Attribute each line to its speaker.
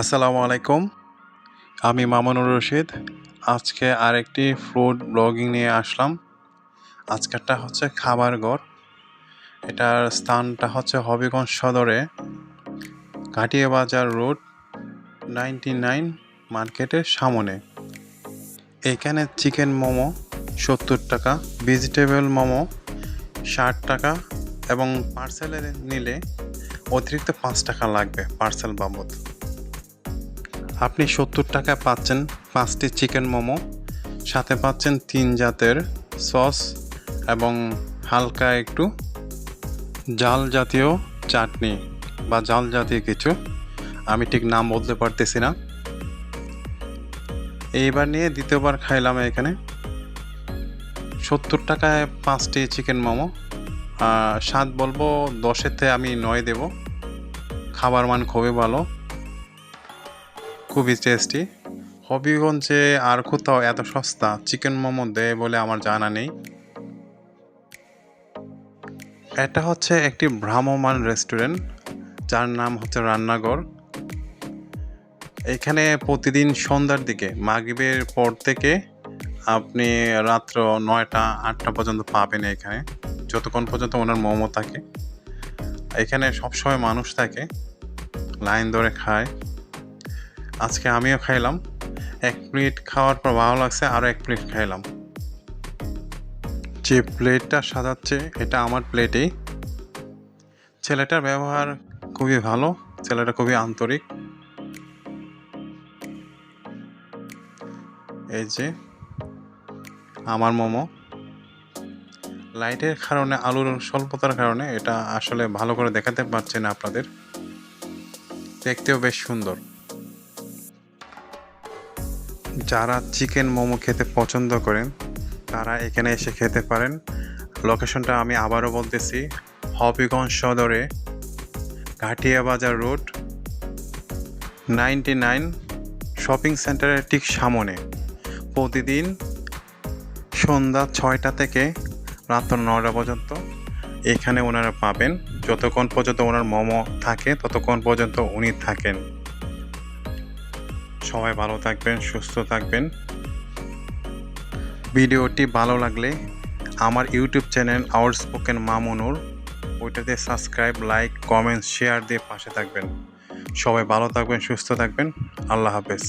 Speaker 1: আসসালামু আলাইকুম। আমি মামুনুর রশিদ। আজকে আরেকটি ফুড ব্লগিং নিয়ে আসলাম। আজকেরটা হচ্ছে খাবার ঘর। এটার স্থানটা হচ্ছে হবিগঞ্জ সদরে কাটিয়া বাজার রোড নাইনটি নাইন মার্কেটের সামনে। এখানে চিকেন মোমো সত্তর টাকা, ভেজিটেবল মোমো ষাট টাকা এবং পার্সেলে নিলে অতিরিক্ত পাঁচ টাকা লাগবে পার্সেল বাবদ। আপনি সত্তর টাকা পাচ্ছেন পাঁচটি চিকেন মোমো, সাথে পাচ্ছেন তিন জাতের সস এবং হালকা একটু জাল জাতীয় চাটনি বা জাল জাতীয় কিছু। আমি ঠিক নাম বলতে পারতেছি না। এইবার নিয়ে দ্বিতীয়বার খাইলাম এখানে সত্তর টাকায় পাঁচটি চিকেন মোমো। স্বাদ বলব দশেতে আমি নয় দেব। খাবার মান খুবই ভালো। খুবই টেস্টি হবিগঞ্জে আর কোথাও এত সস্তা চিকেন মোমো দেয় বলে আমার জানা নেই। এটা হচ্ছে একটি ভ্রাম্যমান রেস্টুরেন্ট যার নাম হচ্ছে রান্নাঘর। এখানে প্রতিদিন সন্ধ্যার দিকে, মাগরিবের পর থেকে আপনি রাত্র নয়টা, আটটা পর্যন্ত পাবেন এখানে, যতক্ষণ পর্যন্ত ওনার মোমো থাকে। এখানে সবসময় মানুষ থাকে, লাইন ধরে খায়। আজকে আমিও খাইলাম। এক প্লেট খাওয়ার পর ভালো লাগছে আরও এক প্লেট খাইলাম। যে প্লেটটা সাজাচ্ছে, এটা আমার প্লেটেই ছেলেটার ব্যবহার খুবই ভালো, ছেলেটা খুবই আন্তরিক। এই যে, আমার মোমো। লাইটের কারণে, আলুর স্বল্পতার কারণে, এটা আসলে ভালো করে দেখাতে পারছে না আপনাদের। দেখতেও বেশ সুন্দর। যারা চিকেন মোমো খেতে পছন্দ করেন, তারা এখানে এসে খেতে পারেন। লোকেশনটা আমি আবারও বলতেছি, হবিগঞ্জ সদরে, ঘাটিয়া বাজার রোড, নাইনটি নাইন শপিং সেন্টারের ঠিক সামনে। প্রতিদিন সন্ধ্যা ছয়টা থেকে রাত নটা পর্যন্ত এখানে ওনারা পাবেন। যতক্ষণ পর্যন্ত ওনার মোমো থাকে, ততক্ষণ পর্যন্ত উনি থাকেন। সবাই ভালো থাকবেন, সুস্থ থাকবেন। ভিডিওটি ভালো লাগলে আমার YouTube channel our spoken Mamunur, ওইটাতে সাবস্ক্রাইব, লাইক, কমেন্ট, শেয়ার দিয়ে পাশে থাকবেন। সবাই ভালো থাকবেন, সুস্থ থাকবেন। আল্লাহ হাফেজ।